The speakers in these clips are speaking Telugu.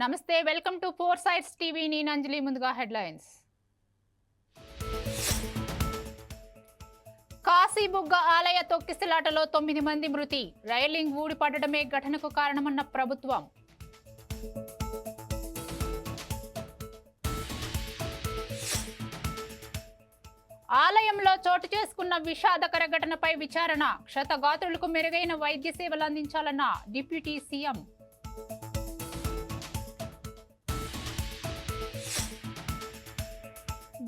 నమస్తే welcome to four sides TV. నేను అంజలి ముందుగా హెడ్లైన్స్. కాశీబుగ్గ ఆలయ తొక్కిసలాటలో తొమ్మిది మంది మృతి. రైలింగ్ ఊడిపడడమే ఘటనకు కారణమన్న ప్రభుత్వం. ఆలయంలో చోటు చేసుకున్న విషాదకర ఘటనపై విచారణ. క్షతగాత్రులకు మెరుగైన వైద్య సేవలు అందించాలన్న డిప్యూటీ సీఎం.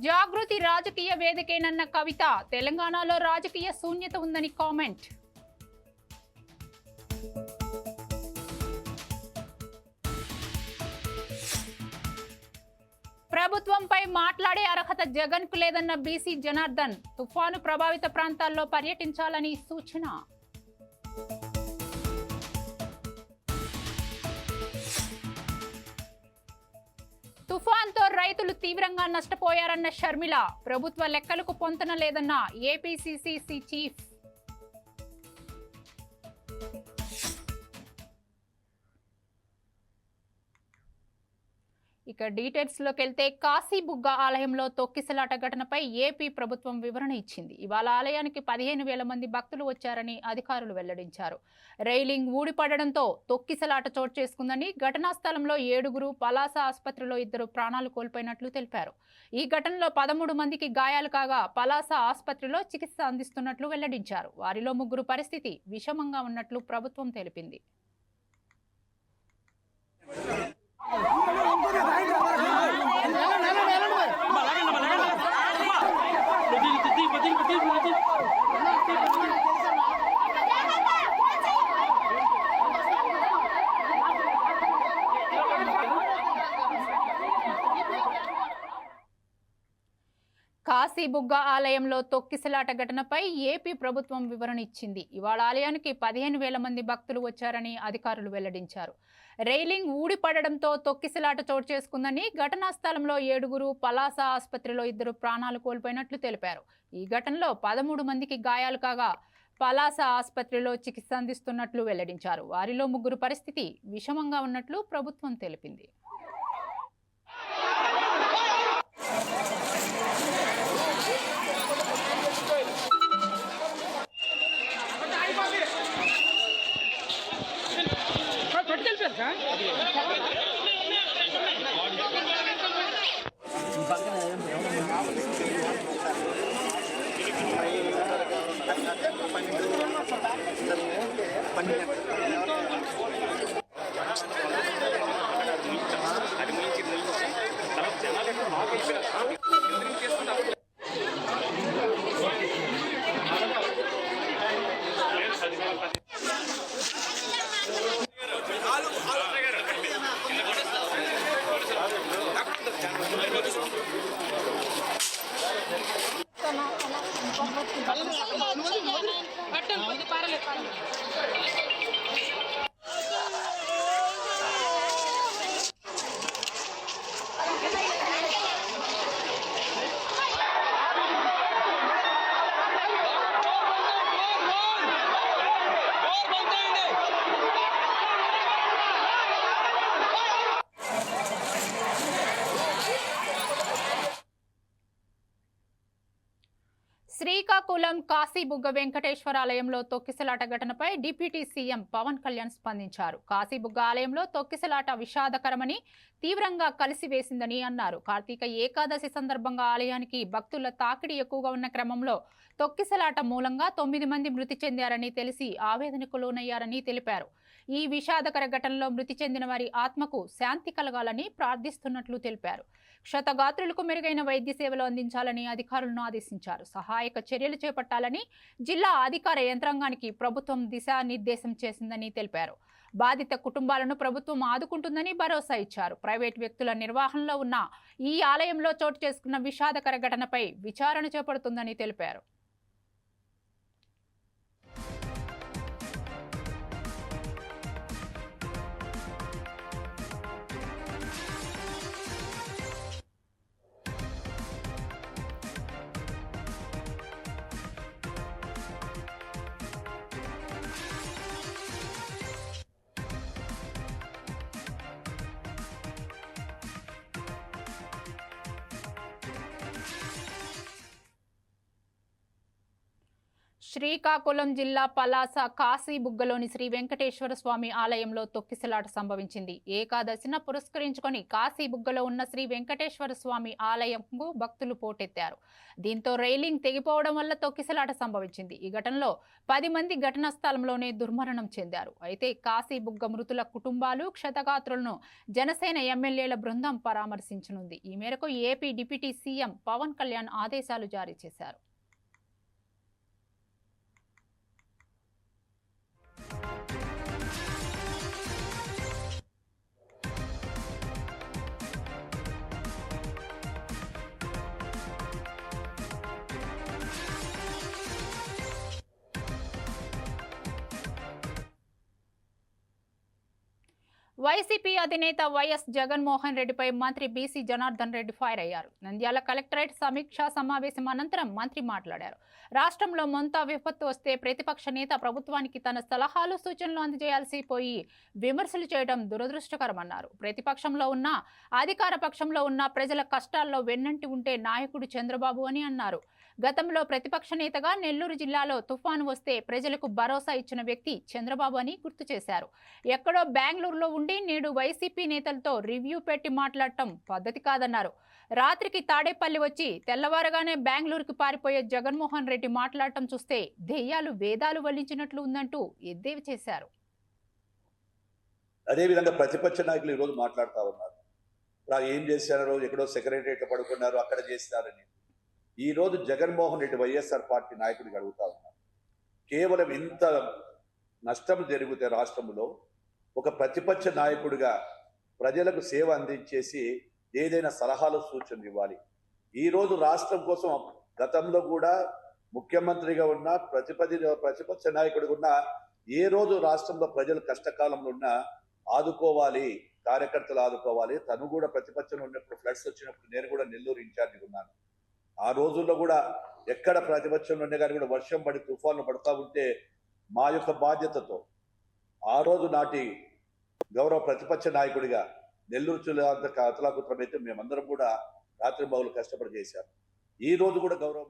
జాగృతి రాజకీయ వేదికేనన్న కవిత. తెలంగాణలో రాజకీయ శూన్యత ఉందని కామెంట్. ప్రభుత్వంపై మాట్లాడే అర్హత జగన్కు లేదన్న బీసీ జనార్దన్. తుఫాను ప్రభావిత ప్రాంతాల్లో పర్యటించాలని సూచన. తుఫాన్తో రైతులు తీవ్రంగా నష్టపోయారన్న షర్మిల. ప్రభుత్వ లెక్కలకు పొంతన లేదన్న ఏపీసీసీసీ చీఫ్ ఇక డీటెయిల్స్లోకి వెళ్తే కాశీబుగ్గ ఆలయంలో తొక్కిసలాట ఘటనపై ఏపీ ప్రభుత్వం వివరణ ఇచ్చింది. ఇవాళ ఆలయానికి పదిహేను వేల మంది భక్తులు వచ్చారని అధికారులు వెల్లడించారు. రైలింగ్ ఊడిపడడంతో తొక్కిసలాట చోటు చేసుకుందని ఘటనా స్థలంలో ఏడుగురు పలాస ఆసుపత్రిలో ఇద్దరు ప్రాణాలు కోల్పోయినట్లు తెలిపారు. ఈ ఘటనలో పదమూడు మందికి గాయాలు కాగా పలాస ఆసుపత్రిలో చికిత్స అందిస్తున్నట్లు వెల్లడించారు. వారిలో ముగ్గురు పరిస్థితి విషమంగా ఉన్నట్లు ప్రభుత్వం తెలిపింది. కాశీబుగ్గ ఆలయంలో తొక్కిసలాట ఘటనపై ఏపీ ప్రభుత్వం వివరణ ఇచ్చింది. ఇవాళ ఆలయానికి పదిహేను వేల మంది భక్తులు వచ్చారని అధికారులు వెల్లడించారు. రైలింగ్ ఊడిపడడంతో తొక్కిసలాట చోటు చేసుకుందని ఘటనా స్థలంలో ఏడుగురు పలాస ఆసుపత్రిలో ఇద్దరు ప్రాణాలు కోల్పోయినట్లు తెలిపారు. ఈ ఘటనలో పదమూడు మందికి గాయాలు కాగా పలాస ఆసుపత్రిలో చికిత్స అందిస్తున్నట్లు వెల్లడించారు. వారిలో ముగ్గురు పరిస్థితి విషమంగా ఉన్నట్లు ప్రభుత్వం తెలిపింది. সরকার మండలం కాశీబుగ్గ వెంకటేశ్వర ఆలయంలో తొక్కిసలాట ఘటనపై డిప్యూటీ సీఎం పవన్ కళ్యాణ్ స్పందించారు. కాశీబుగ్గ ఆలయంలో తొక్కిసలాట విషాదకరమని తీవ్రంగా కలిసివేసిందని అన్నారు. కార్తీక ఏకాదశి సందర్భంగా ఆలయానికి భక్తుల తాకిడి ఎక్కువగా ఉన్న క్రమంలో తొక్కిసలాట మూలంగా తొమ్మిది మంది మృతి చెందారని తెలిసి ఆవేదనకు లోనయ్యారని తెలిపారు. ఈ విషాదకర ఘటనలో మృతి చెందిన వారి ఆత్మకు శాంతి కలగాలని ప్రార్థిస్తున్నట్లు తెలిపారు. క్షతగాత్రులకు మెరుగైన వైద్య సేవలు అందించాలని అధికారులను ఆదేశించారు. సహాయక చర్యలు చేపట్టాలని జిల్లా అధికార యంత్రాంగానికి ప్రభుత్వం దిశానిర్దేశం చేసిందని తెలిపారు. బాధిత కుటుంబాలను ప్రభుత్వం ఆదుకుంటుందని భరోసా ఇచ్చారు. ప్రైవేట్ వ్యక్తుల నిర్వహణలో ఉన్న ఈ ఆలయంలో చోటు చేసుకున్న విషాదకర ఘటనపై విచారణ చేపడుతుందని తెలిపారు. శ్రీకాకుళం జిల్లా పలాస కాశీబుగ్గలోని శ్రీ వెంకటేశ్వర స్వామి ఆలయంలో తొక్కిసలాట సంభవించింది. ఏకాదశిన పురస్కరించుకొని కాశీబుగ్గలో ఉన్న శ్రీ వెంకటేశ్వర స్వామి ఆలయంకు భక్తులు పోటెత్తారు. దీంతో రైలింగ్ తెగిపోవడం వల్ల తొక్కిసలాట సంభవించింది. ఈ ఘటనలో పది మంది ఘటనా స్థలంలోనే దుర్మరణం చెందారు. అయితే కాశీబుగ్గ మృతుల కుటుంబాలు క్షతగాత్రులను జనసేన ఎమ్మెల్యేల బృందం పరామర్శించనుంది. ఈ మేరకు AP deputy CM Pawan Kalyan ఆదేశాలు జారీ చేశారు. వైసీపీ అధినేత వైఎస్ జగన్మోహన్ రెడ్డిపై మంత్రి బీసీ జనార్దన్ రెడ్డి ఫైర్ అయ్యారు. నంద్యాల కలెక్టరేట్ సమీక్షా సమావేశం అనంతరం మంత్రి మాట్లాడారు. రాష్ట్రంలో మొంత విపత్తు వస్తే ప్రతిపక్ష నేత ప్రభుత్వానికి తన సలహాలు సూచనలు అందజేయాల్సి పోయి విమర్శలు చేయడం దురదృష్టకరమన్నారు. ప్రతిపక్షంలో ఉన్న అధికార పక్షంలో ఉన్న ప్రజల కష్టాల్లో వెన్నంటి ఉంటే నాయకుడు చంద్రబాబు అని అన్నారు. గతంలో ప్రతిపక్ష నేతగా నెల్లూరు జిల్లాలో తుఫాను వస్తే ప్రజలకు భరోసా ఇచ్చిన వ్యక్తి చంద్రబాబు అని గుర్తు చేశారు. ఎక్కడో బెంగళూరులో ఉండి నేడు వైసీపీ నేతలతో రివ్యూ పెట్టి మాట్లాడటం పద్ధతి కాదన్నారు. రాత్రికి తాడేపల్లి వచ్చి తెల్లవారగానే బెంగళూరుకి పారిపోయే జగన్మోహన్ రెడ్డి మాట్లాడటం చూస్తే దెయ్యాలు వేదాలు వల్లించినట్లు ఉందంటూ ఎద్దేవి చేశారు. అదేవిధంగా ప్రతిపక్ష నాయకులు ఈరోజు మాట్లాడుతూ ఉన్నారు. ఏం చేశారో? ఎక్కడో సెక్రటరియట్ పడుకున్నారు అక్కడ చేస్తారని. ఈ రోజు జగన్మోహన్ రెడ్డి వైఎస్ఆర్ పార్టీ నాయకుడికి అడుగుతా ఉన్నారు కేవలం ఇంత నష్టం జరిగితే రాష్ట్రంలో ఒక ప్రతిపక్ష నాయకుడిగా ప్రజలకు సేవ అందించేసి ఏదైనా సలహాలు సూచనలు ఇవ్వాలి. ఈరోజు రాష్ట్రం కోసం గతంలో కూడా ముఖ్యమంత్రిగా ఉన్న ప్రతిపది ప్రతిపక్ష నాయకుడిగా ఉన్న ఏ రోజు రాష్ట్రంలో ప్రజలు కష్టకాలంలో ఉన్నా ఆదుకోవాలి కార్యకర్తలు ఆదుకోవాలి. తను కూడా ప్రతిపక్షంలో ఉన్నప్పుడు ఫ్లడ్స్ వచ్చినప్పుడు నేను కూడా నెల్లూరు ఇన్ఛార్జిగా ఉన్నాను. ఆ రోజుల్లో కూడా ఎక్కడ ప్రతిపక్షంలో ఉండే కానీ కూడా వర్షం పడి తుఫాన్లు పడతా ఉంటే మా యొక్క బాధ్యతతో ఆ రోజు నాటి గౌరవ ప్రతిపక్ష నాయకుడిగా నెల్లూరు జిల్లా అంత అతలాకుత్రమైతే మేమందరం కూడా రాత్రి బాగులు కష్టపడి చేశాం. ఈ రోజు కూడా గౌరవ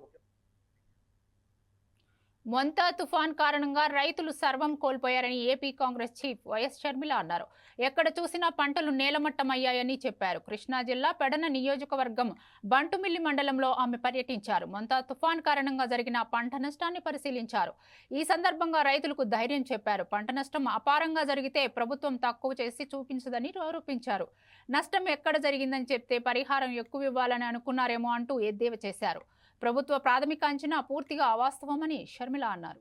మొంతా తుఫాన్ కారణంగా రైతులు సర్వం కోల్పోయారని AP Congress chief YS Sharmila అన్నారు. ఎక్కడ చూసినా పంటలు నేలమట్టమయ్యాయని చెప్పారు. కృష్ణా జిల్లా పెడన నియోజకవర్గం బంటుమిల్లి మండలంలో ఆమె పర్యటించారు. మొంతా తుఫాన్ కారణంగా జరిగిన పంట నష్టాన్ని పరిశీలించారు. ఈ సందర్భంగా రైతులకు ధైర్యం చెప్పారు. పంట నష్టం అపారంగా జరిగితే ప్రభుత్వం తక్కువ చేసి చూపించదని ఆరోపించారు. నష్టం ఎక్కడ జరిగిందని చెప్తే పరిహారం ఎక్కువ ఇవ్వాలని అనుకున్నారేమో అంటూ ఎద్దేవా చేశారు. ప్రభుత్వ ప్రాథమిక అంచనా పూర్తిగా అవాస్తవమని షర్మిల అన్నారు.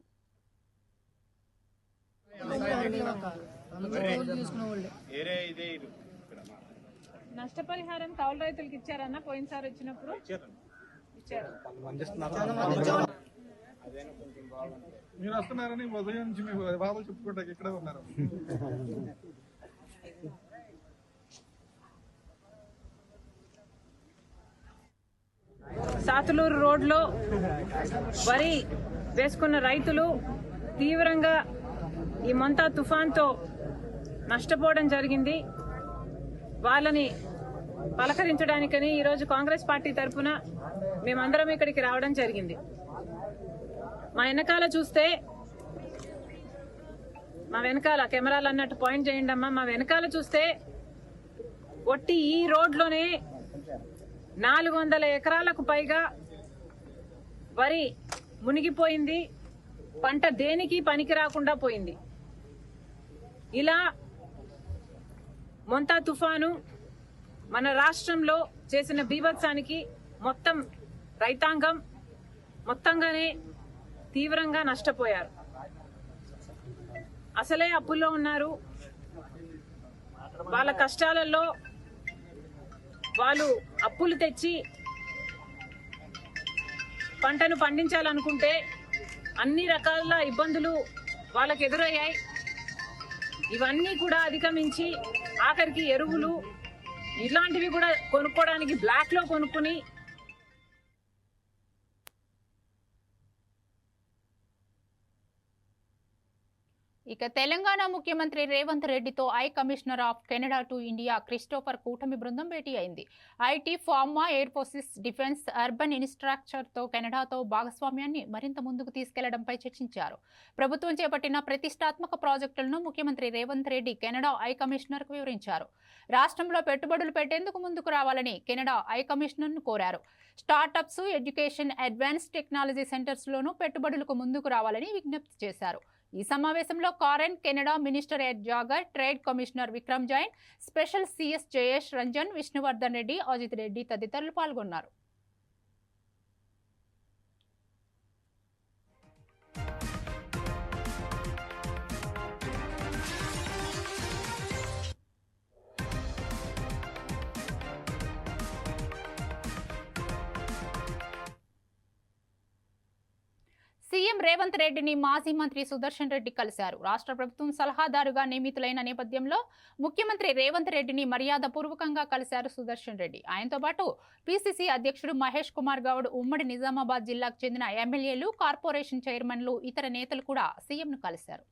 నష్టపరిహారం కౌలు రైతులకు ఇచ్చారన్న పోయినసారి వచ్చినప్పుడు? ఇచ్చారు. మీరు వస్తున్నారని ఉదయం నుంచి మేము బాధలు చెప్పుకుంటా ఇక్కడే ఉన్నారు. సాతులూరు రోడ్లో వరి వేసుకున్న రైతులు తీవ్రంగా ఈ మంతా తుఫాన్తో నష్టపోవడం జరిగింది. వాళ్ళని పలకరించడానికని ఈరోజు కాంగ్రెస్ పార్టీ తరఫున మేమందరం ఇక్కడికి రావడం జరిగింది. మా వెనకాల చూస్తే మా వెనకాల కెమెరాలు అన్నట్టు పాయింట్ చేయండి అమ్మా. మా వెనకాల చూస్తే ఒట్టి ఈ రోడ్లోనే నాలుగు వందల ఎకరాలకు పైగా వరి మునిగిపోయింది. పంట దేనికి పనికి రాకుండా పోయింది. ఇలా మొంతా తుఫాను మన రాష్ట్రంలో చేసిన బీభత్సానికి మొత్తం రైతాంగం మొత్తంగానే తీవ్రంగా నష్టపోయారు. అసలే అప్పుల్లో ఉన్నారు. వాళ్ళ కష్టాలలో వాళ్ళు అప్పులు తెచ్చి పంటను పండించాలనుకుంటే అన్ని రకాల ఇబ్బందులు వాళ్ళకి ఎదురయ్యాయి. ఇవన్నీ కూడా అధిగమించి ఆఖరికి ఎరువులు ఇలాంటివి కూడా కొనుక్కోవడానికి బ్లాక్లో కొనుక్కుని ఇక తెలంగాణ ముఖ్యమంత్రి రేవంత్ రెడ్డితో high commissioner of Canada to India Christopher కూటమి బృందం భేటీ అయింది. IT pharma air forces defence urban ఇన్స్ట్రక్చర్తో కెనడాతో భాగస్వామ్యాన్ని మరింత ముందుకు తీసుకెళ్ళడంపై చర్చించారు. ప్రభుత్వం చేపట్టిన ప్రతిష్టాత్మక ప్రాజెక్టులను ముఖ్యమంత్రి రేవంత్ రెడ్డి కెనడా ఐ కమిషనర్కు వివరించారు. రాష్ట్రంలో పెట్టుబడులు పెట్టేందుకు ముందుకు రావాలని కెనడా ఐ కమిషనర్ను కోరారు. స్టార్టప్స్ ఎడ్యుకేషన్ అడ్వాన్స్ టెక్నాలజీ సెంటర్స్లోనూ పెట్టుబడులకు ముందుకు రావాలని విజ్ఞప్తి చేశారు. ఈ సమావేశంలో Karen Canada minister Ed Jager trade commissioner Vikram Jain special CS Jayesh Ranjan Vishnuvardhan Reddy Ajith Reddy తదితరులు పాల్గొన్నారు. సీఎం రేవంత్ రెడ్డిని మాజీ మంత్రి సుదర్శన్ రెడ్డి కలిశారు. రాష్ట్ర ప్రభుత్వం సలహాదారుగా నియమితులైన నేపథ్యంలో ముఖ్యమంత్రి రేవంత్ రెడ్డిని మర్యాదపూర్వకంగా కలిశారు సుదర్శన్ రెడ్డి. ఆయనతో పాటు పీసీసీ అధ్యక్షుడు మహేష్ కుమార్ గౌడ్ ఉమ్మడి నిజామాబాద్ జిల్లాకు చెందిన ఎమ్మెల్యేలు కార్పొరేషన్ చైర్మన్లు ఇతర నేతలు కూడా సీఎంను కలిశారు.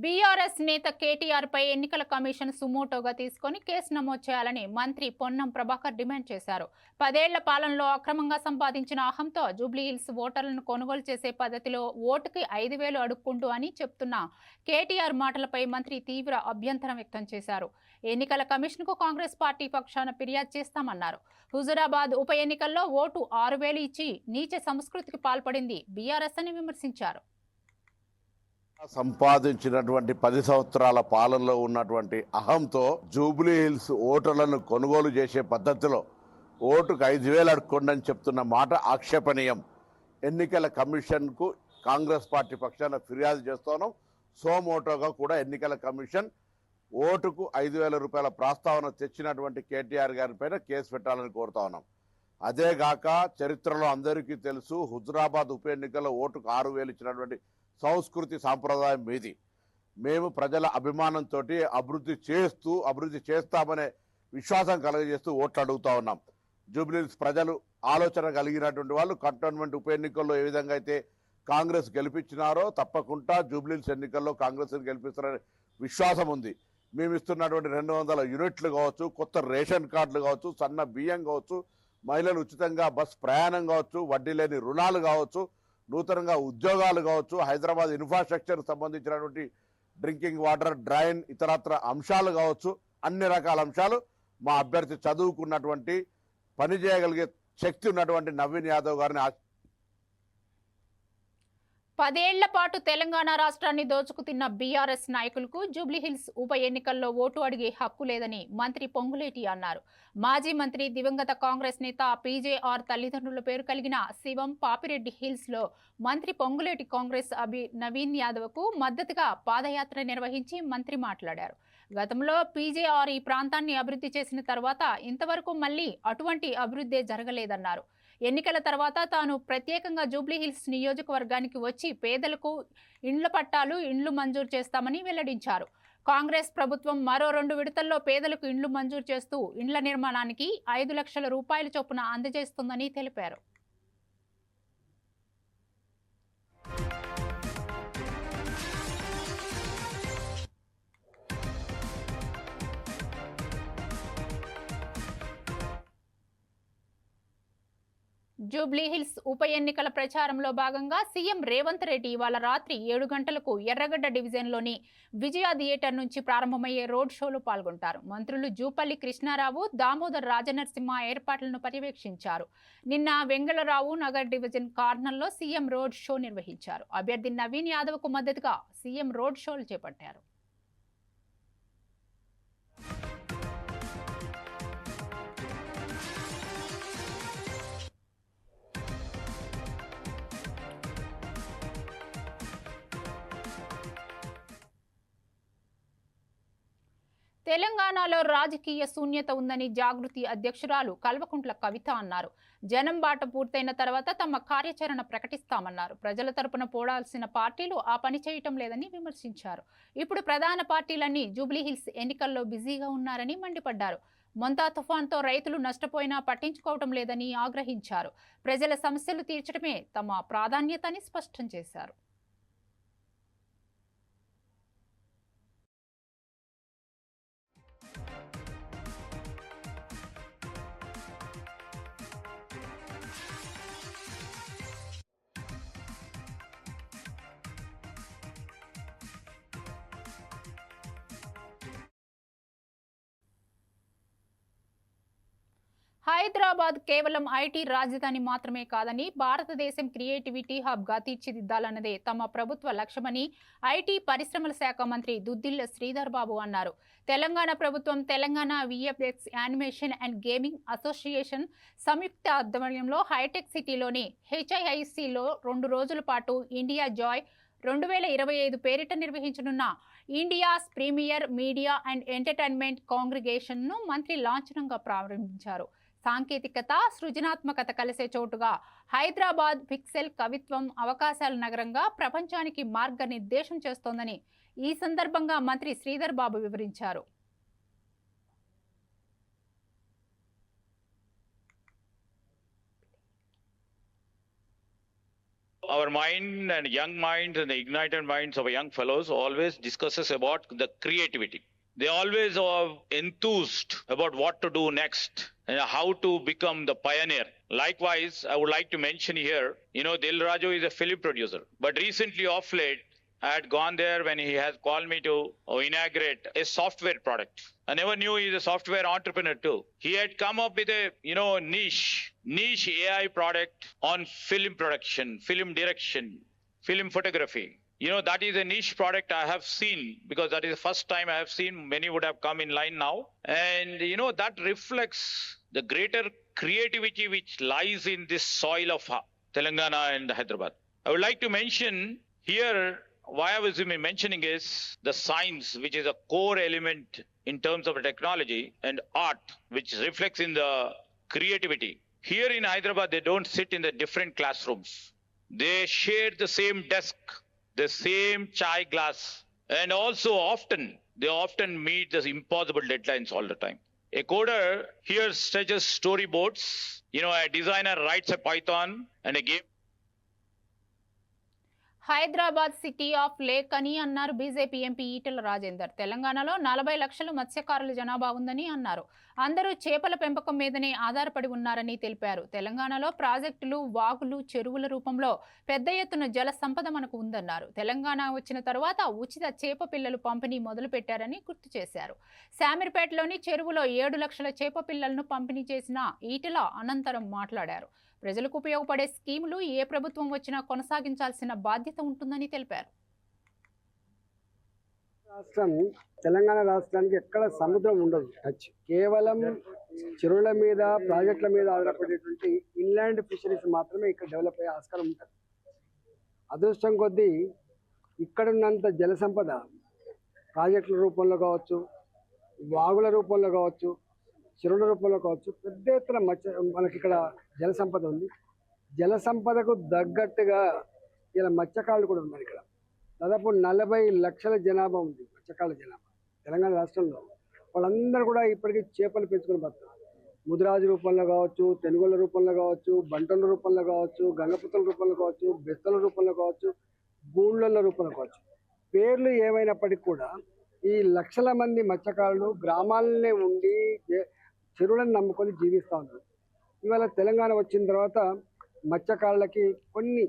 బీఆర్ఎస్ నేత కేటీఆర్ పై ఎన్నికల కమిషన్ సుమోటోగా తీసుకొని కేసు నమోదు చేయాలని మంత్రి పొన్నం ప్రభాకర్ డిమాండ్ చేశారు. పదేళ్ళ పాలనలో అక్రమంగా సంపాదించిన అహంతో జూబ్లీహిల్స్ ఓటర్లను కొనుగోలు చేసే పద్ధతిలో ఓటుకి ఐదు వేలు అడుక్కుంటూ అని చెప్తున్న కేటీఆర్ మాటలపై మంత్రి తీవ్ర అభ్యంతరం వ్యక్తం చేశారు. ఎన్నికల కమిషన్కు కాంగ్రెస్ పార్టీ పక్షాన ఫిర్యాదు చేస్తామన్నారు. హుజురాబాద్ ఉప ఎన్నికల్లో ఓటు ఆరు వేలు ఇచ్చి నీచ సంస్కృతికి పాల్పడింది బీఆర్ఎస్ అని విమర్శించారు. సంపాదించినటువంటి పది సంవత్సరాల పాలనలో ఉన్నటువంటి అహంతో జూబ్లీ హిల్స్ ఓటర్లను కొనుగోలు చేసే పద్ధతిలో ఓటుకు ఐదు వేలు అడుక్కోండి చెప్తున్న మాట ఆక్షేపణీయం. ఎన్నికల కమిషన్కు కాంగ్రెస్ పార్టీ పక్షాన ఫిర్యాదు చేస్తున్నాం. సోమోటోగా కూడా ఎన్నికల కమిషన్ ఓటుకు ఐదు వేల రూపాయల ప్రస్తావన తెచ్చినటువంటి కేటీఆర్ గారి పైన కేసు పెట్టాలని కోరుతా ఉన్నాం. అదేగాక చరిత్రలో అందరికీ తెలుసు హుజురాబాద్ ఉప ఎన్నికల్లో ఓటుకు ఆరు వేలు ఇచ్చినటువంటి సంస్కృతి సాంప్రదాయం మీది. మేము ప్రజల అభిమానంతో అభివృద్ధి చేస్తూ అభివృద్ధి చేస్తామనే విశ్వాసం కలగజేస్తూ ఓట్లు అడుగుతా ఉన్నాం. జూబ్లీస్ ప్రజలు ఆలోచన కలిగినటువంటి వాళ్ళు కంటోన్మెంట్ ఉప ఎన్నికల్లో ఏ విధంగా అయితే కాంగ్రెస్ గెలిపించినారో తప్పకుండా జూబ్లీస్ ఎన్నికల్లో కాంగ్రెస్ని గెలిపిస్తారనే విశ్వాసం ఉంది. మేము ఇస్తున్నటువంటి రెండు వందల యూనిట్లు కావచ్చు కొత్త రేషన్ కార్డులు కావచ్చు సన్న బియ్యం కావచ్చు మహిళలు ఉచితంగా బస్ ప్రయాణం కావచ్చు వడ్డీ లేని రుణాలు కావచ్చు నూతనంగా ఉద్యోగాలు కావచ్చు హైదరాబాద్ ఇన్ఫ్రాస్ట్రక్చర్ సంబంధించినటువంటి డ్రింకింగ్ వాటర్ డ్రైన్ ఇతరత్ర అంశాలు కావచ్చు అన్ని రకాల అంశాలు మా అభ్యర్థి చదువుకున్నటువంటి పని చేయగలిగే శక్తి ఉన్నటువంటి నవీన్ యాదవ్ గారిని పదేళ్ళ పాటు తెలంగాణ రాష్ట్రాన్ని దోచుకుతున్న బీఆర్ఎస్ నాయకులకు జూబ్లీహిల్స్ ఉప ఎన్నికల్లో ఓటు అడిగే హక్కు లేదని మంత్రి పొంగులేటి అన్నారు. మాజీ మంత్రి దివంగత కాంగ్రెస్ నేత పీజేఆర్ తల్లిదండ్రుల పేరు కలిగిన శివం పాపిరెడ్డి హిల్స్లో మంత్రి పొంగులేటి కాంగ్రెస్ అభి నవీన్ యాదవ్కు మద్దతుగా పాదయాత్ర నిర్వహించి మంత్రి మాట్లాడారు. గతంలో పీజేఆర్ ఈ ప్రాంతాన్ని అభివృద్ధి చేసిన తర్వాత ఇంతవరకు మళ్ళీ అటువంటి అభివృద్ధి జరగలేదన్నారు. ఎన్నికల తర్వాత తాను ప్రత్యేకంగా జూబ్లీహిల్స్ నియోజకవర్గానికి వచ్చి పేదలకు ఇండ్ల పట్టాలు ఇండ్లు మంజూరు చేస్తామని వెల్లడించారు. కాంగ్రెస్ ప్రభుత్వం మరో రెండు విడతల్లో పేదలకు ఇండ్లు మంజూరు చేస్తూ ఇండ్ల నిర్మాణానికి ఐదు లక్షల రూపాయల చొప్పున అందజేస్తుందని తెలిపారు. జూబ్లీహిల్స్ ఉప ఎన్నికల ప్రచారంలో భాగంగా సీఎం రేవంత్ రెడ్డి ఇవాళ రాత్రి ఏడు గంటలకు ఎర్రగడ్డ డివిజన్లోని విజయ థియేటర్ నుంచి ప్రారంభమయ్యే రోడ్ షోలో పాల్గొంటారు. మంత్రులు జూపల్లి కృష్ణారావు దామోదర్ రాజనరసింహ ఏర్పాట్లను పర్యవేక్షించారు. నిన్న వెంగళరావు నగర్ డివిజన్ కార్నర్లో సీఎం రోడ్ షో నిర్వహించారు. అభ్యర్థి నవీన్ యాదవ్కు మద్దతుగా సీఎం రోడ్ షోలు చేపట్టారు. తెలంగాణలో రాజకీయ శూన్యత ఉందని జాగృతి అధ్యక్షురాలు కల్వకుంట్ల కవిత అన్నారు. జనం బాట పూర్తయిన తర్వాత తమ కార్యాచరణ ప్రకటిస్తామన్నారు. ప్రజల తరపున పోడాల్సిన పార్టీలు ఆ పని చేయటం లేదని విమర్శించారు. ఇప్పుడు ప్రధాన పార్టీలన్నీ జూబ్లీహిల్స్ ఎన్నికల్లో బిజీగా ఉన్నారని మండిపడ్డారు. మొంతా తుఫాన్తో రైతులు నష్టపోయినా పట్టించుకోవటం లేదని ఆగ్రహించారు. ప్రజల సమస్యలు తీర్చడమే తమ ప్రాధాన్యతని స్పష్టం చేశారు. హైదరాబాద్ కేవలం ఐటీ రాజధాని మాత్రమే కాదని భారతదేశం క్రియేటివిటీ హబ్గా తీర్చిదిద్దాలన్నదే తమ ప్రభుత్వ లక్ష్యమని ఐటీ పరిశ్రమల శాఖ మంత్రి దుద్దిల్ల శ్రీధర్ బాబు అన్నారు. తెలంగాణ ప్రభుత్వం Telangana VFX animation and gaming association సంయుక్త ఆధ్వర్యంలో హైటెక్ సిటీలోని హెచ్ఐఐసిలో రెండు రోజుల పాటు ఇండియా జాయ్ రెండు వేల ఇరవై ఐదు పేరిట నిర్వహించనున్న India's premier media and entertainment కాంగ్రిగేషన్ను మంత్రి లాంఛనంగా ప్రారంభించారు. సాంకేతికత సృజనాత్మకత కలిసే చోటుగా హైదరాబాద్ పిక్సెల్ కవిత్వం అవకాశాల నగరంగా ప్రపంచానికి మార్గనిర్దేశం చేస్తోందని ఈ సందర్భంగా మంత్రి శ్రీధర్ బాబు వివరించారు Our mind and young minds and the ignited minds of young fellows always discusses about the creativity. They always are enthused about what to do next and how to become the pioneer. Likewise, I would like to mention here, you know, Dil Raju is a film producer, but recently off late, I had gone there when he has called me to uh, inaugurate a software product. I never knew he's a software entrepreneur too. He had come up with a, you know, niche, niche AI product on film production, film direction, film photography. You know, that is a niche product I have seen because that is the first time I have seen. Many would have come in line now. And, you know, that reflects the greater creativity which lies in this soil of uh, Telangana and Hyderabad. I would like to mention here why I was mentioning is the science, which is a core element in terms of technology, and art, which reflects in the creativity. Here in Hyderabad, they don't sit in the different classrooms. They share the same desk, the same chai glass, and also often, they often meet the impossible deadlines all the time. A coder here stretches storyboards. You know, a designer writes a Python and a game Hyderabad city of lake అని అన్నారు బీజేపీ ఎంపీ ఈటెల రాజేందర్. తెలంగాణలో నలభై లక్షలు మత్స్యకారుల జనాభా ఉందని అన్నారు. అందరూ చేపల పెంపకం మీదనే ఆధారపడి ఉన్నారని తెలిపారు. తెలంగాణలో ప్రాజెక్టులు వాగులు చెరువుల రూపంలో పెద్ద ఎత్తున జల సంపద మనకు ఉందన్నారు. తెలంగాణ వచ్చిన తరువాత ఉచిత చేప పిల్లలు పంపిణీ మొదలుపెట్టారని గుర్తు చేశారు. శామీర్పేటలోని చెరువులో ఏడు లక్షల చేప పిల్లలను పంపిణీ చేసిన ఈటెల అనంతరం మాట్లాడారు. ప్రజలకు ఉపయోగపడే స్కీములు ఏ ప్రభుత్వం వచ్చినా కొనసాగించాల్సిన బాధ్యత ఉంటుందని తెలిపారు. రాష్ట్రం తెలంగాణ రాష్ట్రానికి ఎక్కడ సముద్రం ఉండదు. టచ్ కేవలం చెరువుల మీద ప్రాజెక్టుల మీద ఆధారపడేటువంటి ఇన్లాండ్ ఫిషరీస్ మాత్రమే ఇక్కడ డెవలప్ అయ్యే ఆస్కారం ఉంటుంది. అదృష్టం కొద్దీ ఇక్కడున్నంత జల సంపద ప్రాజెక్టుల రూపంలో కావచ్చు వాగుల రూపంలో కావచ్చు చెరువుల రూపంలో కావచ్చు పెద్ద ఎత్తున మత్స్య మనకి ఇక్కడ జల సంపద ఉంది. జల సంపదకు తగ్గట్టుగా ఇలా మత్స్యకారులు కూడా ఉన్నారు ఇక్కడ. దాదాపు నలభై లక్షల జనాభా ఉంది మత్స్యకారుల జనాభా తెలంగాణ రాష్ట్రంలో. వాళ్ళందరూ కూడా ఇప్పటికీ చేపలు పెంచుకుని బతుకుతారు. ముదిరాజు రూపంలో కావచ్చు తెనుగుల రూపంలో కావచ్చు బంటల రూపంలో కావచ్చు గంగపుత్రుల రూపంలో కావచ్చు బెత్తల రూపంలో కావచ్చు గూళ్ళల రూపంలో కావచ్చు. పేర్లు ఏమైనప్పటికీ కూడా ఈ లక్షల మంది మత్స్యకారులు గ్రామాలనే ఉండి చెరువులను నమ్ముకొని జీవిస్తూ ఉన్నారు. ఇవాళ తెలంగాణ వచ్చిన తర్వాత మత్స్యకారులకి కొన్ని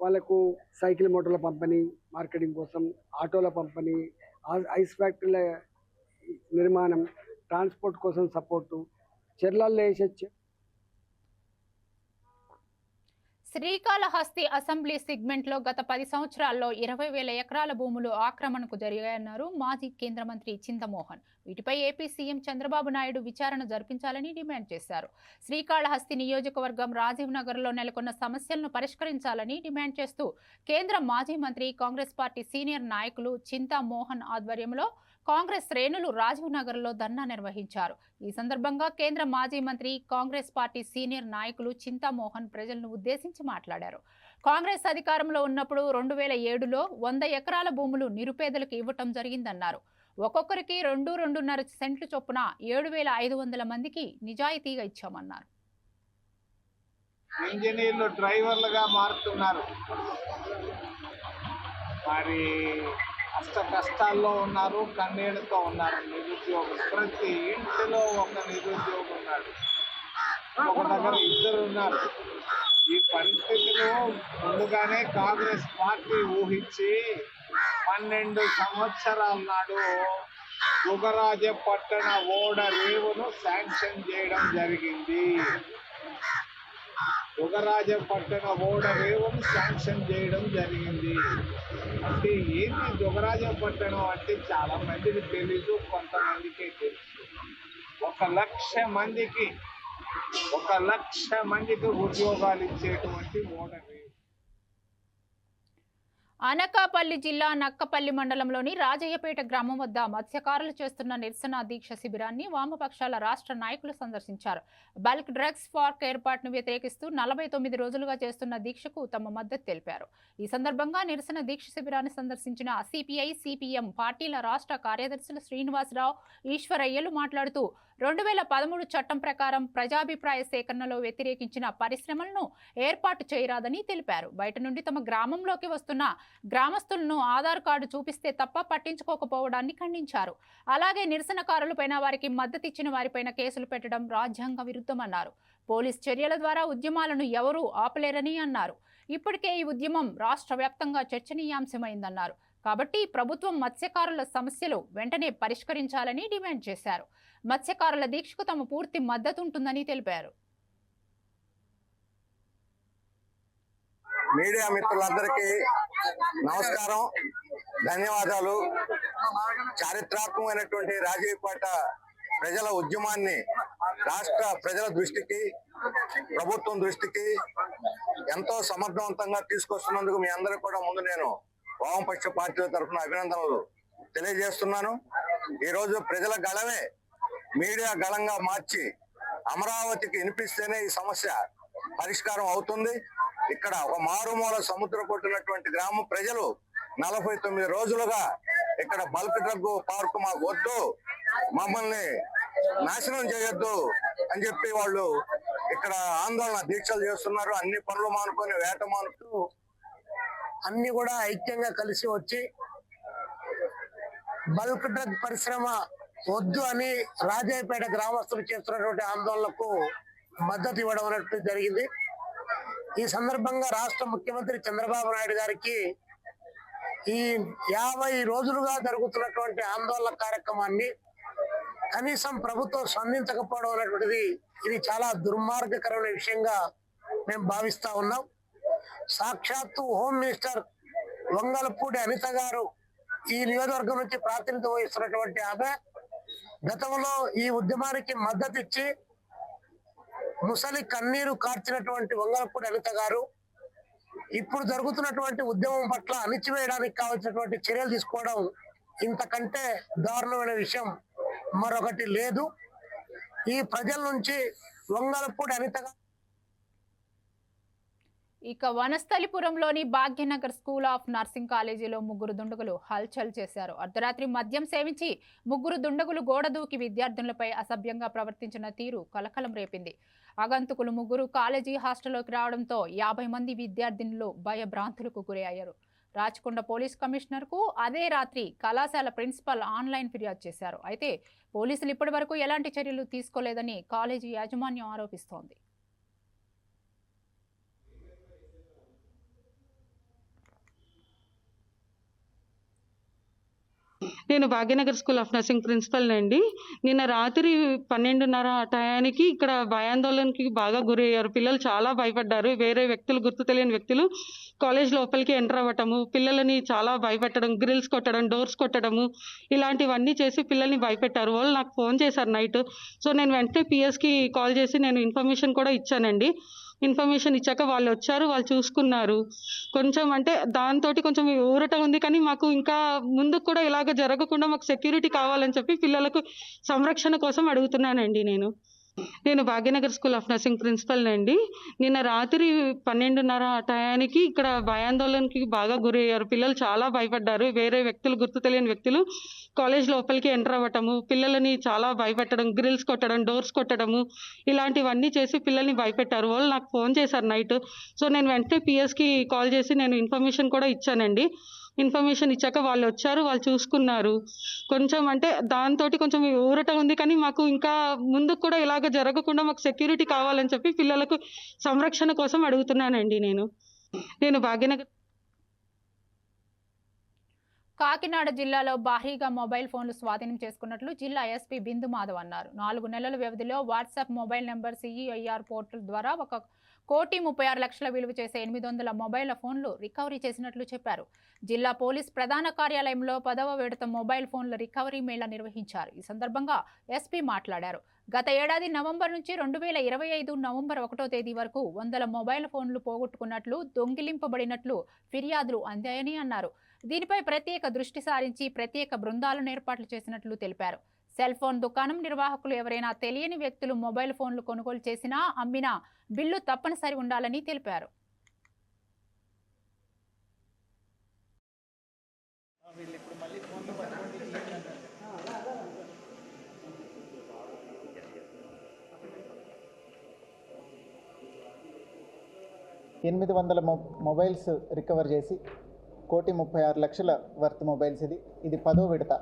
వాళ్ళకు సైకిల్ మోటార్ల పంపిణీ మార్కెటింగ్ కోసం ఆటోల పంపిణీ ఐస్ ఫ్యాక్టరీల నిర్మాణం ట్రాన్స్పోర్ట్ కోసం సపోర్టు చెర్లల్లో వేసే శ్రీకాళహస్తి అసెంబ్లీ సెగ్మెంట్లో గత పది సంవత్సరాల్లో ఇరవై వేల ఎకరాల భూములు ఆక్రమణకు జరిగాయన్నారు మాజీ కేంద్ర మంత్రి చింతమోహన్. వీటిపై ఏపీ సీఎం చంద్రబాబు నాయుడు విచారణ జరిపించాలని డిమాండ్ చేశారు. శ్రీకాళహస్తి నియోజకవర్గం రాజీవ్ నగర్లో నెలకొన్న సమస్యలను పరిష్కరించాలని డిమాండ్ చేస్తూ కేంద్ర మాజీ మంత్రి కాంగ్రెస్ పార్టీ సీనియర్ నాయకులు చింతామోహన్ ఆధ్వర్యంలో కాంగ్రెస్ శ్రేణులు రాజీవ్ నగర్లో ధర్నా నిర్వహించారు. ఈ సందర్భంగా కేంద్ర మాజీ మంత్రి కాంగ్రెస్ పార్టీ సీనియర్ నాయకులు చింతామోహన్ ప్రజలను ఉద్దేశించి మాట్లాడారు. కాంగ్రెస్ అధికారంలో ఉన్నప్పుడు రెండు వేల ఏడులో వంద ఎకరాల భూములు నిరుపేదలకు ఇవ్వటం జరిగిందన్నారు. ఒక్కొక్కరికి రెండు రెండున్నర సెంట్లు చొప్పున ఏడు వేల ఐదు వందల మందికి నిజాయితీగా ఇచ్చామన్నారు. ఇంజనీర్లు డ్రైవర్లుగా మారుతున్నారు. మరి కష్ట కష్టాల్లో ఉన్నారు కన్నీళ్ళతో ఉన్నారు. నిరుద్యోగులు ప్రతి ఇంటిలో ఒక నిరుద్యోగి ఉన్నాడు. ఒక దగ్గర ఇద్దరు ఉన్నారు. ఈ పరిస్థితిలో ముందుగానే కాంగ్రెస్ పార్టీ ఊహించి పన్నెండు సంవత్సరాల నాడు యుగరాజపట్టణ ఓడ రేవును శాంక్షన్ చేయడం జరిగింది. యుగరాజపట్టణ ఓడ రేవును శాంక్షన్ చేయడం జరిగింది. అంటే ఏంటి యుగరాజపట్టణం అంటే చాలా మందికి తెలీదు కొంతమందికి తెలుసు. ఒక లక్ష మందికి ఒక లక్ష మందికి ఉద్యోగాలు ఇచ్చేటువంటి ఓడ అనకాపల్లి జిల్లా నక్కపల్లి మండలంలోని రాజయ్యపేట గ్రామం వద్ద మత్స్యకారులు చేస్తున్న నిరసన దీక్ష శిబిరాన్ని వామపక్షాల రాష్ట్ర నాయకులు సందర్శించారు. బల్క్ డ్రగ్స్ పార్క్ ఏర్పాటును వ్యతిరేకిస్తూ నలభై తొమ్మిది రోజులుగా చేస్తున్న దీక్షకు తమ మద్దతు తెలిపారు. ఈ సందర్భంగా నిరసన దీక్ష శిబిరాన్ని సందర్శించిన సిపిఐ సిపిఎం పార్టీల రాష్ట్ర కార్యదర్శులు శ్రీనివాసరావు ఈశ్వరయ్యలు మాట్లాడుతూ రెండు వేల పదమూడు చట్టం ప్రకారం ప్రజాభిప్రాయ సేకరణలో వ్యతిరేకించిన పరిశ్రమలను ఏర్పాటు చేయరాదని తెలిపారు. బయట నుండి తమ గ్రామంలోకి వస్తున్న గ్రామస్తులను ఆధార్ కార్డు చూపిస్తే తప్ప పట్టించుకోకపోవడాన్ని ఖండించారు. అలాగే నిరసనకారులపైన వారికి మద్దతిచ్చిన వారిపైన కేసులు పెట్టడం రాజ్యాంగ విరుద్ధమన్నారు. పోలీస్ చర్యల ద్వారా ఉద్యమాలను ఎవరూ ఆపలేరని అన్నారు. ఇప్పటికే ఈ ఉద్యమం రాష్ట్ర వ్యాప్తంగా చర్చనీయాంశమైందన్నారు. కాబట్టి ప్రభుత్వం మత్స్యకారుల సమస్యలు వెంటనే పరిష్కరించాలని డిమాండ్ చేశారు. మత్స్యకారుల దీక్షకు తమ పూర్తి మద్దతు ఉంటుందని తెలిపారు. మీడియా మిత్రులందరికీ నమస్కారం ధన్యవాదాలు. చారిత్రాత్మకమైనటువంటి రాజీవ్పేట ప్రజల ఉద్యమాన్ని రాష్ట్ర ప్రజల దృష్టికి ప్రభుత్వం దృష్టికి ఎంతో సమర్థవంతంగా తీసుకొస్తున్నందుకు మీ అందరికీ కూడా ముందు నేను వామపక్ష పార్టీల తరఫున అభినందనలు తెలియజేస్తున్నాను. ఈరోజు ప్రజల గళమే మీడియా గళంగా మార్చి అమరావతికి వినిపిస్తేనే ఈ సమస్య పరిష్కారం అవుతుంది. ఇక్కడ ఒక మారుమూల సముద్ర కొట్టినటువంటి గ్రామ ప్రజలు నలభై తొమ్మిది రోజులుగా ఇక్కడ బల్క్ డ్రగ్ పార్క్ మాకు వద్దు మమ్మల్ని నాశనం చేయొద్దు అని చెప్పి వాళ్ళు ఇక్కడ ఆందోళన దీక్షలు చేస్తున్నారు. అన్ని పనులు మానుకొని వేట మానుతూ అన్ని కూడా ఐక్యంగా కలిసి వచ్చి బల్క్ డ్రగ్ పరిశ్రమ వద్దు అని రాజాయపేట గ్రామస్తులు చేస్తున్నటువంటి ఆందోళనకు మద్దతు ఇవ్వడం అన్నట్టు జరిగింది. ఈ సందర్భంగా రాష్ట్ర ముఖ్యమంత్రి చంద్రబాబు నాయుడు గారికి ఈ యాభై రోజులుగా జరుగుతున్నటువంటి ఆందోళన కార్యక్రమాన్ని కనీసం ప్రభుత్వం స్పందించకపోవడం అనేటువంటిది ఇది చాలా దుర్మార్గకరమైన విషయంగా మేము భావిస్తా ఉన్నాం. సాక్షాత్తు హోమ్ మినిస్టర్ వంగలపూడి అనిత గారు ఈ నియోజకవర్గం నుంచి ప్రాతినిధ్యం వహిస్తున్నటువంటి ఆమె గతంలో ఈ ఉద్యమానికి మద్దతు ఇచ్చి ముసలి కన్నీరు కార్చినటువంటి వంగలపూడి అనిత గారు ఇప్పుడు జరుగుతున్నటువంటి ఉద్యమం పట్ల అణిచివేయడానికి కావాల్సినటువంటి చర్యలు తీసుకోవడం ఇంతకంటే దారుణమైన విషయం. మరొకటి లేదు. ఈ ప్రజల నుంచి వంగలపూడి అనిత గారు ఇక వనస్థలిపురంలోని భాగ్యనగర్ స్కూల్ ఆఫ్ నర్సింగ్ కాలేజీలో ముగ్గురు దుండగులు హల్చల్ చేశారు. అర్ధరాత్రి మద్యం సేవించి ముగ్గురు దుండగులు గోడ దూకి విద్యార్థులపై అసభ్యంగా ప్రవర్తించిన తీరు కలకలం రేపింది. ఆగంతుకులు ముగ్గురు కాలేజీ హాస్టల్లోకి రావడంతో యాభై మంది విద్యార్థినులు భయభ్రాంతులకు గురయ్యారు. రాచకొండ పోలీస్ కమిషనర్కు అదే రాత్రి కళాశాల ప్రిన్సిపల్ ఆన్లైన్ ఫిర్యాదు చేశారు. అయితే పోలీసులు ఇప్పటివరకు ఎలాంటి చర్యలు తీసుకోలేదని కాలేజీ యాజమాన్యం ఆరోపిస్తోంది. నేను Bhagyanagar school of nursing principal అండి. నిన్న రాత్రి పన్నెండున్నర ఆ టయానికి ఇక్కడ భయాందోళనకి బాగా గురయ్యారు. పిల్లలు చాలా భయపడ్డారు. వేరే వ్యక్తులు గుర్తు తెలియని వ్యక్తులు కాలేజ్ లోపలికి ఎంటర్ అవ్వటము పిల్లలని చాలా భయపెట్టడం గ్రిల్స్ కొట్టడం డోర్స్ కొట్టడము ఇలాంటివన్నీ చేసి పిల్లల్ని భయపెట్టారు. వాళ్ళు నాకు ఫోన్ చేశారు నైట్. సో నేను వెంటనే పిఎస్కి కాల్ చేసి నేను ఇన్ఫర్మేషన్ కూడా ఇచ్చానండి. ఇన్ఫర్మేషన్ ఇచ్చాక వాళ్ళు వచ్చారు వాళ్ళు చూసుకున్నారు. కొంచెం అంటే దాంతో కొంచెం ఊరట ఉంది కానీ మాకు ఇంకా ముందుకు కూడా ఇలాగ జరగకుండా మాకు సెక్యూరిటీ కావాలని చెప్పి పిల్లలకు సంరక్షణ కోసం అడుగుతున్నానండి నేను. నేను Bhagyanagar school of nursing principal అండి. నిన్న రాత్రి పన్నెండున్నర ఆ టయానికి ఇక్కడ భయాందోళనకి బాగా గురయ్యారు. పిల్లలు చాలా భయపడ్డారు. వేరే వ్యక్తులు గుర్తు తెలియని వ్యక్తులు కాలేజ్ లోపలికి ఎంటర్ అవ్వటము పిల్లలని చాలా భయపెట్టడం గ్రిల్స్ కొట్టడం డోర్స్ కొట్టడము ఇలాంటివన్నీ చేసి పిల్లల్ని భయపెట్టారు. వాళ్ళు నాకు ఫోన్ చేశారు నైట్. సో నేను వెంటనే పిఎస్కి కాల్ చేసి నేను ఇన్ఫర్మేషన్ కూడా ఇచ్చానండి. ఇన్ఫర్మేషన్ ఇచ్చాక వాళ్ళు వచ్చారు వాళ్ళు చూసుకున్నారు. కొంచెం అంటే దాంతో కొంచెం ఊరట ఉంది కానీ మాకు ఇంకా ముందుకు కూడా ఇలాగ జరగకుండా మాకు సెక్యూరిటీ కావాలని చెప్పి పిల్లలకు సంరక్షణ కోసం అడుగుతున్నానండి నేను. నేను భాగ్యనగర్ కాకినాడ జిల్లాలో భారీగా మొబైల్ ఫోన్లు స్వాధీనం చేసుకున్నట్లు జిల్లా ఎస్పీ బిందు మాధవ్ అన్నారు. నాలుగు నెలల వ్యవధిలో WhatsApp mobile number CEIR portal ద్వారా ఒక కోటి ముప్పై ఆరు లక్షల విలువ చేసే ఎనిమిది వందల మొబైల్ ఫోన్లు రికవరీ చేసినట్లు చెప్పారు. జిల్లా పోలీస్ ప్రధాన కార్యాలయంలో పదవ విడత మొబైల్ ఫోన్ల రికవరీ మేళా నిర్వహించారు. ఈ సందర్భంగా ఎస్పీ మాట్లాడారు. గత ఏడాది నవంబర్ నుంచి రెండు వేల ఇరవై ఐదు నవంబర్ ఒకటో తేదీ వరకు వందల మొబైల్ ఫోన్లు పోగొట్టుకున్నట్లు దొంగిలింపబడినట్లు ఫిర్యాదులు అందాయని అన్నారు. దీనిపై ప్రత్యేక దృష్టి సారించి ప్రత్యేక బృందాలను ఏర్పాట్లు చేసినట్లు తెలిపారు. సెల్ ఫోన్ దుకాణం నిర్వాహకులు ఎవరైనా తెలియని వ్యక్తులు మొబైల్ ఫోన్లు కొనుగోలు చేసినా అమ్మినా బిల్లు తప్పనిసరి ఉండాలని తెలిపారు. ఎనిమిది వందల మొ మొబైల్స్ రికవర్ చేసి కోటి ముప్పై ఆరు లక్షల వర్త్ మొబైల్స్ ఇది. ఇది పదో విడత.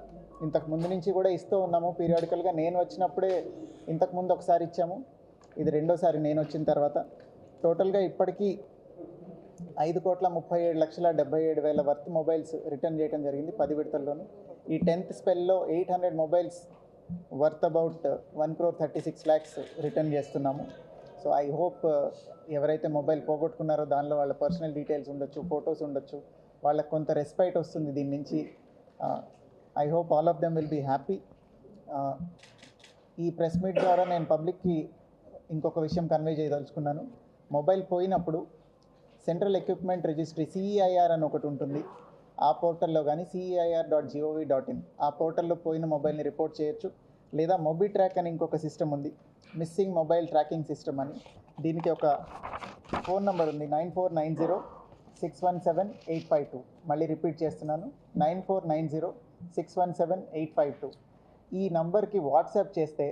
ఇంతకు ముందు నుంచి కూడా ఇస్తూ ఉన్నాము. పీరియాడికల్గా నేను వచ్చినప్పుడే ఇంతకు ముందు ఒకసారి ఇచ్చాము. ఇది రెండోసారి నేను వచ్చిన తర్వాత. టోటల్గా ఇప్పటికీ ఐదు కోట్ల ముప్పై ఏడు లక్షల డెబ్బై ఏడు వేల వర్త్ మొబైల్స్ రిటర్న్ చేయడం జరిగింది పది విడతల్లోనూ. ఈ tenth స్పెల్లో eight hundred mobiles worth about one crore thirty six lakhs return చేస్తున్నాము. సో ఐ హోప్ ఎవరైతే మొబైల్ పోగొట్టుకున్నారో దానిలో వాళ్ళ పర్సనల్ డీటెయిల్స్ ఉండొచ్చు ఫొటోస్ ఉండొచ్చు. వాళ్ళకి కొంత రెస్పైట్ వస్తుంది దీని నుంచి. I hope all of them will be happy ఈ ప్రెస్ మీట్ ద్వారా నేను పబ్లిక్కి ఇంకొక విషయం కన్వే చేయదలుచుకున్నాను. మొబైల్ పోయినప్పుడు సెంట్రల్ ఎక్విప్మెంట్ రిజిస్ట్రీ సిఈఐఆర్ అని ఒకటి ఉంటుంది. ఆ పోర్టల్లో కానీ CEIR dot gov dot in ఆ పోర్టల్లో పోయిన మొబైల్ని రిపోర్ట్ చేయొచ్చు. లేదా మొబీ ట్రాక్ అని ఇంకొక సిస్టమ్ ఉంది. మిస్సింగ్ మొబైల్ ట్రాకింగ్ సిస్టమ్ అని. దీనికి ఒక ఫోన్ నెంబర్ ఉంది. Nine four nine zero six one seven eight five two. మళ్ళీ రిపీట్ చేస్తున్నాను. Nine four nine zero six one seven eight five two ఈ నంబర్కి వాట్సాప్ చేస్తే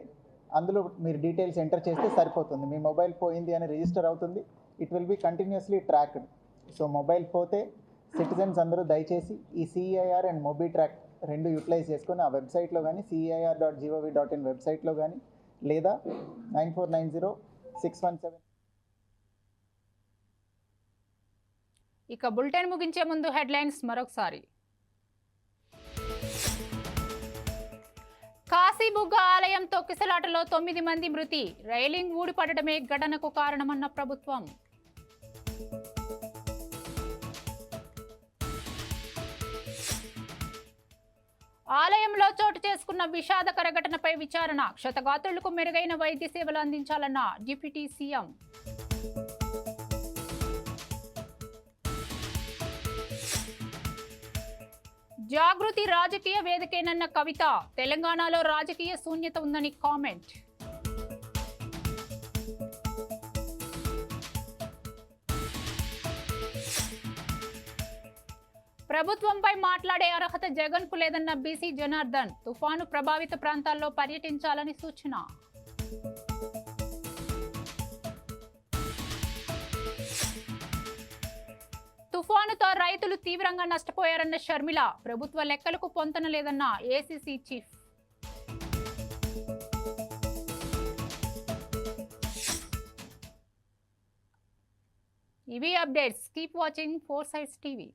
అందులో మీరు డీటెయిల్స్ ఎంటర్ చేస్తే సరిపోతుంది. మీ మొబైల్ పోయింది అని రిజిస్టర్ అవుతుంది. It will be continuously tracked so mobile పోతే సిటిజన్స్ అందరూ దయచేసి ఈ సిఐఆర్ అండ్ మొబీ ట్రాక్ రెండు యూటిలైజ్ చేసుకొని ఆ వెబ్సైట్లో కానీ CIR dot gov dot in వెబ్సైట్లో కానీ లేదా nine four nine zero six one seven ఇక బులెటిన్ ముగించే ముందు హెడ్లైన్స్ మరొకసారి. కాశీబుగ్గ ఆలయం తొక్కిసలాటలో తొమ్మిది మంది మృతి. రైలింగ్ ఊడిపడటమే ఘటనకు కారణమన్న ప్రభుత్వం. ఆలయంలో చోటు చేసుకున్న విషాదకర ఘటనపై విచారణ. క్షతగాత్రులకు మెరుగైన వైద్య సేవలు అందించాలన్న డిప్యూటీ సీఎం. జాగృతి రాజకీయ వేదికేనన్న కవిత. తెలంగాణలో రాజకీయ శూన్యత ఉందని కామెంట్. ప్రభుత్వంపై మాట్లాడే అర్హత జగన్కు లేదన్న బీసీ జనార్దన్. తుఫాను ప్రభావిత ప్రాంతాల్లో పర్యటించాలని సూచన. తుఫానుతో రైతులు తీవ్రంగా నష్టపోయారన్న షర్మిల ప్రభుత్వ లెక్కలకు పొంతన లేదన్న ఏసీసీ చీఫ్. ఇవి updates. Keep watching four sides TV.